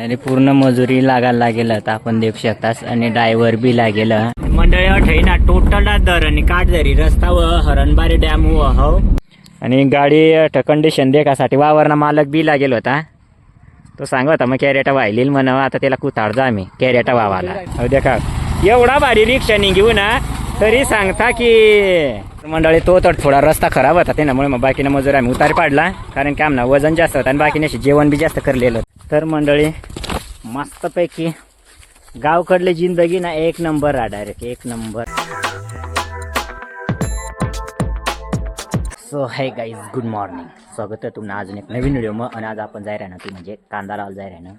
आणि पूर्ण मजुरी लागायला लागेल आता. आपण देऊ शकतास आणि ड्रायव्हर बी लागेल. मंडळी अठईना टोटल दर आणि काटदरी रस्ता व हरणबारी डॅम व हो. आणि गाडी कंडिशन देखासाठी वावरना मालक बी लागेल होता. तो सांगत होता मग कॅरेटा वाहिली म्हणा आता त्याला कुताडजा आम्ही कॅरेटा वावाला. हो देखा एवढा भारी रिक्षाने घेऊ ना तरी सांगता की मंडळी तो तर थोडा रस्ता खराब होता त्यामुळे मग बाकीनं मजूर आम्ही उतार पाडला. कारण की आमना वजन जास्त होतं आणि बाकीने अशी जेवण बी जास्त करलेलं. तर मंडळी मस्तपैकी गावकडली जिंदगी ना एक नंबर आ डायरेक्ट एक number. So hi guys good morning स्वागत आहे तुम्हाला अजून एक नवीन व्हिडिओ मग आणि आज आपण जाय राहणार ती म्हणजे कांदा लावला जाय राहणं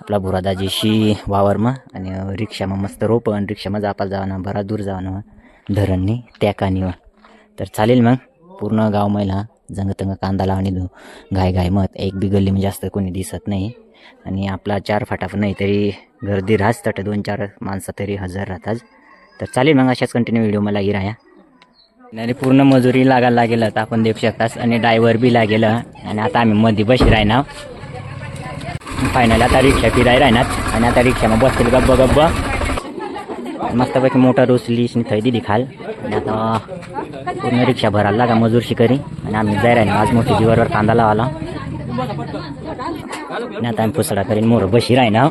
आपला बुरादाजीशी वावर मग आणि रिक्षामा मस्त रोप आणि रिक्षाમાં जापाल जावं बरा दूर जावं धरणनी त्या कानीवर. तर चालेल मग पूर्ण गाव महिला जंगतंग कांदा लावणी दो गाय गाय मत एक बी गल्ली जास्त कोणी दिसत नाही. आणि आपला चार फाटाप नाही तरी गर्दी राहच तट दोन चार माणसं तरी हजर राहतात. तर चालेल मग अशाच कंटिन्यू व्हिडिओ मला राहा. आणि पूर्ण मजुरी लागायला लागेल आता आपण देऊ शकतास. आणि ड्रायव्हर बी लागेल. आणि आता आम्ही मध्ये बशी राहणार. फायनल आता रिक्षा फिराय राहणार. आणि आता रिक्षामध्ये बसतील. गब्ब गब्ब मस्तपैकी मोटर उचली थंय दिली खाल. आणि आता पूर्ण रिक्षा भरायला लागा मजूर शिकारी आणि आम्ही जाय राहणार आज मोठी जीवरवर कांदा लावाला आणि आम्ही पुसडा करीन मोर बशी ना.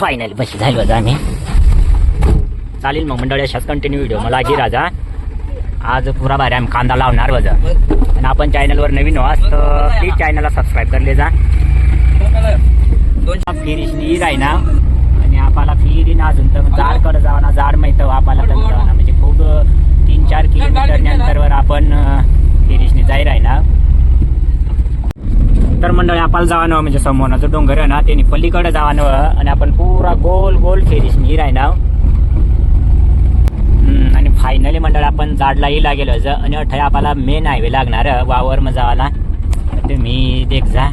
फायनल बशी झाली होता आम्ही. चालेल मग मंडळी अशाच कंटिन्यू व्हिडिओ मला जी राजा. आज पुरा भारी आम्ही कांदा लावणार वजा आणि आपण चॅनलवर नवीन व्हास तर प्लीज चॅनलला सबस्क्राईब करले जा. फिरिशनी राहिना आणि आपल्याला फिरीन अजून तर जाडकडे जावा ना जाड माहीत हो आपल्याला तर म्हणजे खूप तीन चार किलोमीटर नंतरवर आपण फिरिशनी जाई राहिना तर मंडळी आपल्याला जावं म्हणजे समोरनं जो डोंगर आहे ना त्यांनी पलीकडे जावं आणि आपण पुरा गोल गोल फेरीस नीर आहे ना आणि फायनली मंडळ आपण जाडलाही लागेल ज. आणि अठरा आपल्याला मेन हायवे लागणार वावर मग जावाला तुम्ही देख जा.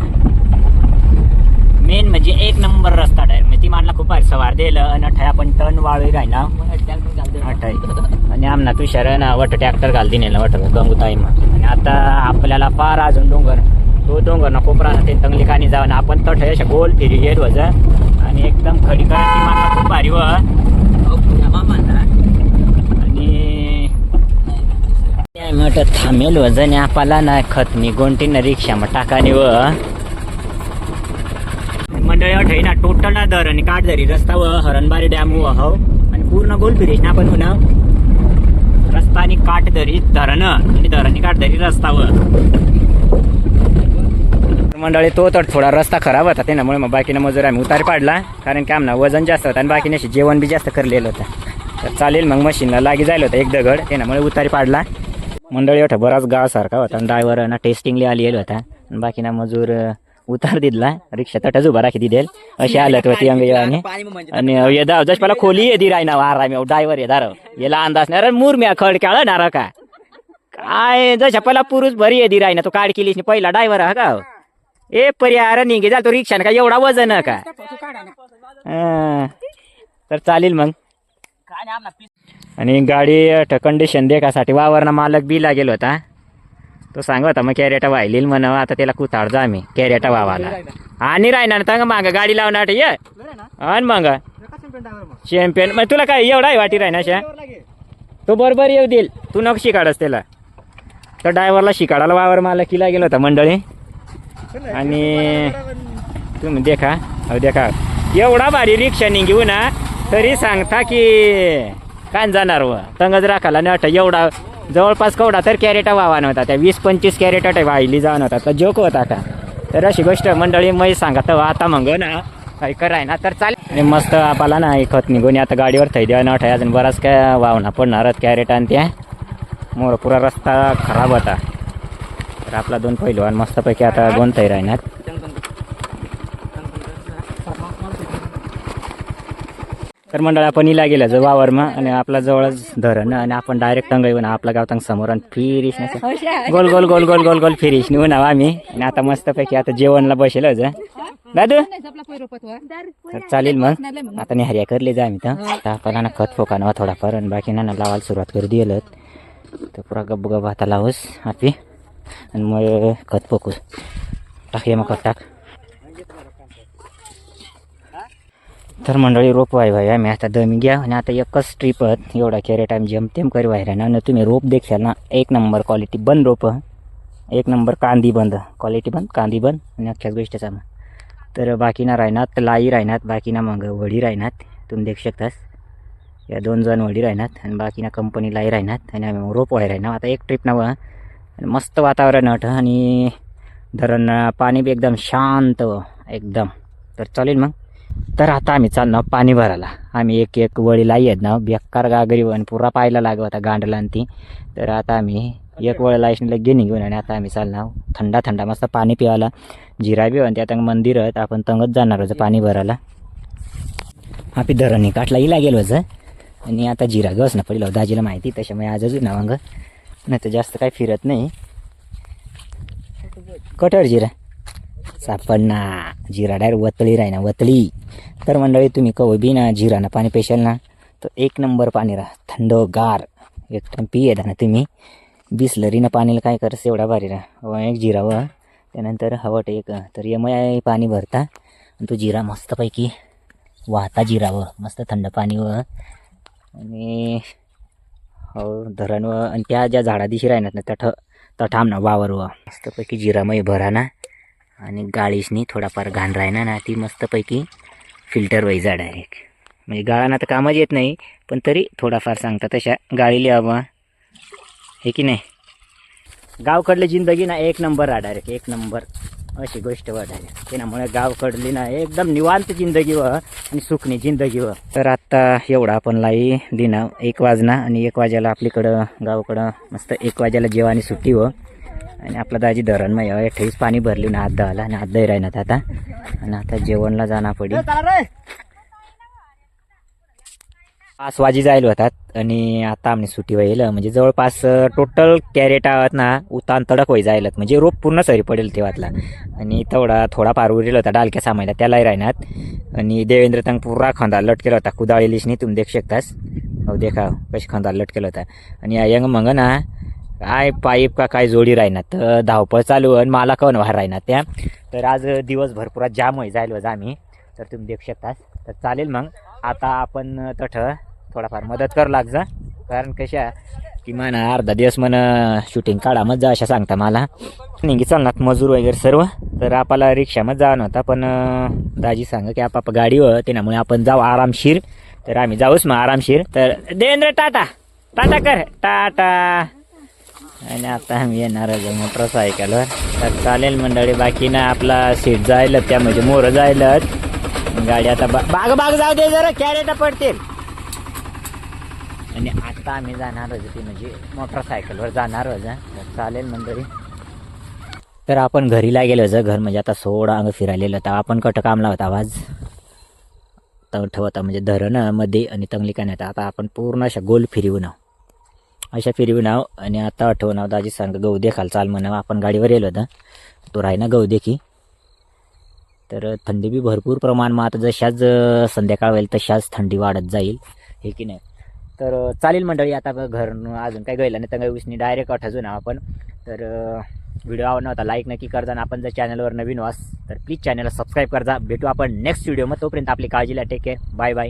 मेन म्हणजे एक नंबर रस्ता डायरेक्ट म्हणजे ती मानला खूप सवार दिलं. आणि अठरा आपण टन वाळवी राहिना ना आणि आमना तुषार ना वट ट्रॅक्टर घाल दिनेला वट गंगुताई मग आणि आता आपल्याला फार अजून डोंगर. तो डोंगर ना कोपरा ना ते तंगलिकानी कानी ना आपण तट अशा गोल फिरी येत वज आणि एकदम खडी करा खूप भारी व. आणि म्हटलं थांबेल वजन आपला ना खत. मी रिक्षा मग टाकाने व. मंडळी हो, अठई ना. टोटल ना दर आणि काटदरी रस्ता व हरणबारी डॅम व हो. आणि पूर्ण गोल फिरेश ना आपण ना रस्ता आणि काटदरी धरण. आणि धरणी काट दरी रस्ता व. मंडळी तो तर थोडा रस्ता खराब होता त्यामुळे मग बाकीनं मजूर आम्ही उतार पाडला कारण की आमना वजन जास्त होतं आणि बाकीने अशी जेवण बी जास्त करलेलं होतं. तर चालेल मग मशीनला लागी जायला होतं एक दगड त्यामुळे उतारी पाडला. मंडळी होता बराच गावासारखा होता आणि ड्रायव्हर ना टेस्टिंगला आली होता. आणि बाकीना मजूर उतार दिला रिक्षा तटच उभा राखी दिदेल अशी हालत होती अंग आणि येदा जस मला खोली येदी राय ना आराम मी ड्रायव्हर येदार याला अंदाज नाही अरे मूर म्या खड काळ नार का? काय जशा पहिला पुरुष भरी येदी राय ना तो काढ केलीस पहिला ड्रायव्हर हा का हो? ए पर्याय निघे जा तो रिक्षा का? एवढा वजन आहे का? तर चालेल मग. आणि गाडी कंडिशन देखासाठी वावरना मालक बी लागेल होता. तो सांगत होता मग कॅरेटा वाहिली म्हणा आता त्याला कुताडजा आम्ही कॅरेटा वावाला आणि राहणार तर माग गाडी लावणार ये. आणि मग. चॅम्पियन मग तुला काय एवढा आहे वाटी राहणार शा तो बरोबर येऊ देईल. तू नको शिकाडस त्याला. तर ड्रायव्हरला शिकाडाला वावर मालकीला गेलो होता मंडळी. आणि तुम्ही देखा अहो देखा. एवढा भारी रिक्षा घेऊ ना तरी सांगता की काय जाणार व. तंगच राखाला नाही वाटतं एवढा जवळपास कवडा तर कॅरेटा वावा नव्हता त्या वीस पंचवीस कॅरेटा वाहिली जाऊन होता. तर जोक होता का? तर अशी गोष्ट मंडळी मै सांगत आता मग ना काही कराय ना तर चालेल. आणि मस्त आपल्याला ना एक खत निघून आता गाडीवर थै द्या नठ अजून बराच काय वावना पडणार कॅरेट आणि त्या. मोर पुरा रस्ता खराब होता. तर आपला दोन पैलवान मस्तपैकी आता दोन थै राहणार. तर मंडळ आपण इला गेलं जो वावरमा आणि आपला जवळच धरण आणि आपण डायरेक्ट टंग येऊन आपला गावतांग समोर आणि फिरिश गोल गोल गोल गोल गोल गोल फिरिश निघून आम्ही. आणि आता मस्तपैकी आता जेवणला बसेल होतं दादू? तर चालेल मग. आता निहार्या करले जा आम्ही तर. आपल्याला खत फोका नवा थोडाफार आणि बाकी ना लावायला सुरुवात करू दिलं तर पुरा गब्ब गब्ब आता लावूस आपली आणि मग खत फोकूस टाक ये मग खत टाक तर मंडळी रोप वाय भाई आम्ही आता दमी घ्या आणि आता एकच ट्रिपत एवढा कॅरेट आम्ही जमतेम करी व्हायला ना आणि तुम्ही रोप देखाल ना एक नंबर क्वालिटी बंद रोप एक नंबर कांदी बंद क्वालिटी बंद कांदी बंद आणि अख्ख्याच गोष्टीचा मग तर बाकीना राहणार लाई राहणार बाकीना मग वडी राहणार तुम्ही देख शकतास या दोन जण वडी राहणार आणि बाकीना कंपनी लाई राहणार आणि आम्ही मग रोप व्हाय राहणार आता एक ट्रिप ना मस्त वातावरण अट आणि धरण पाणी बी एकदम शांत एकदम. तर चालेल मग. तर आता आम्ही चाललो पाणी भरायला. आम्ही एक एक वळी लाई आहेत ना. बेकार गागरी आणि पुरा पाहायला लागू आता गांडला आणि ती. तर आता आम्ही एक वळ लाईशनला गेली घेऊन आणि आता आम्ही चालणार थंडा थंडा मस्त पाणी पिवायला. जिरा बी आणि आता मंदिर आहेत. आपण तंगत जाणार होतं पाणी भरायला. आपली धरणी काठला इला गेलो होतं. आणि आता जिरा गस ना पडलं. दाजीला माहिती त्याच्यामुळे आजच ना मग. नाही तर जास्त काही फिरत नाही. कटर जिरा. सापडना जिरा डायरेक्ट वतळी राही ना वतळी. तर मंडळी तुम्ही कवय बी ना जिरा ना पाणी पेशाल ना तर एक नंबर पाणी राहा. थंड गार. एकदम पिये ना तुम्ही. बिसलरीनं पाणीला काय करस एवढा भारी राहा. एक जिरा व. त्यानंतर हवट एक तर यमय पाणी भरता. आणि तो जिरा मस्तपैकी वाहता जिरावं मस्त थंड पाणी व. आणि धरण व आणि त्या ज्या झाडा दिशी राहणार ना त्या ठ ना वावर वा मस्तपैकी जिरामय भरा ना. आणि गाळीशनी थोडाफार घाण राहिना ना ती मस्तपैकी फिल्टर व्हायचा डायरेक्ट म्हणजे गाळांना तर कामच येत नाही पण तरी थोडाफार सांगता तशा गाळीले हवा हे की नाही? गावकडली जिंदगी ना एक नंबर आहे डायरेक्ट एक नंबर. अशी गोष्ट वाटायला त्यामुळे गाव कडली ना एकदम निवांत जिंदगी व आणि सुखनी जिंदगी व तर आत्ता एवढा आपण लाई दिना. एक वाजना आणि एक वाजायला आपलीकडं गावाकडं मस्त एक वाजायला जेवानी सुट्टी व आणि आपला दाजी धरण मग अठ्ठावीस पाणी भरली ना आत आला आणि आत दही राहणार आता. आणि आता जेवणला जाणार पडी. पाच वाजी जायला होतात आणि आता आम्ही सुट्टी व्हायला म्हणजे जवळपास टोटल कॅरेट आहात ना उतान तडक होई जायला म्हणजे रोप पूर्ण सरी पडेल तेव्हातला. आणि तेवढा थोडा पार उरलेला होता डालक्या सामायला त्यालाही राहणार. आणि देवेंद्र तंग पुरा खांदा लटकेला होता. कुदाळी नाही तुम्ही देख शकतास. हो देखा हो, कशी खांदा लटकेला होता. आणि यंग मग ना काय पाईप का काय जोडी राहणार तर धावपळ चालू आणि मला कण व्हार राहणार त्या. तर आज दिवसभर पुरा जाम होई जायला आम्ही. तर तुम्ही देख शकतास. तर चालेल मग. आता आपण तठ थोडाफार मदत कर लाग जा. कारण कशा किमान अर्धा दिवस म्हण शूटिंग काढा मग जा अशा सांगता मला. निघी चालणार मजूर वगैरे सर्व. तर आपल्याला रिक्षामध्ये जाणं होता पण दाजी सांग की आप गाडी व त्यामुळे आपण जाऊ आरामशीर. तर आम्ही जाऊच मग आरामशीर. तर देवेंद्र टाटा टाटा कर टाटा. आणि आता आम्ही येणार आहे मोटरसायकलवर तर चालेल मंडळी बाकी ना आपला सीट जायला त्या म्हणजे मोर जायला गाडी आता बा- बाग बाग जाऊ दे जरा कॅरेटा पडतील. आणि आता आम्ही जाणार होतो ती म्हणजे मोटरसायकलवर जाणार होतं चालेल मंडळी. तर आपण घरीला गेलो होतं घर म्हणजे आता सोडा अंग फिरायलेलं होता आपण कट कामला होता आवाज तर ठेवता म्हणजे धरणामध्ये आणि तंगली काय नाही आता आपण पूर्ण अशा गोल फिरवून आहो अशा फिरवी नाव आणि आता आठवण नाव दाजी सांग गहू देखाल चाल म्हणा आपण गाडीवर येलो होता. तो राही ना गहू देखी तर थंडी बी भरपूर प्रमाण मग आता जशाच संध्याकाळ होईल तशाच थंडी वाढत जाईल. हे की नाही? तर चालेल मंडळी आता घर अजून काय गेलं नाही तर उसनी डायरेक्ट अठजून आपण. तर व्हिडिओ आवडला होता लाईक नक्की करजा आणि आपण जर चॅनलवर नवीन वास तर प्लीज चॅनलला सबस्क्राईब करजा. भेटू आपण नेक्स्ट व्हिडिओ मग. तोपर्यंत आपली काळजीला टेक केअर बाय बाय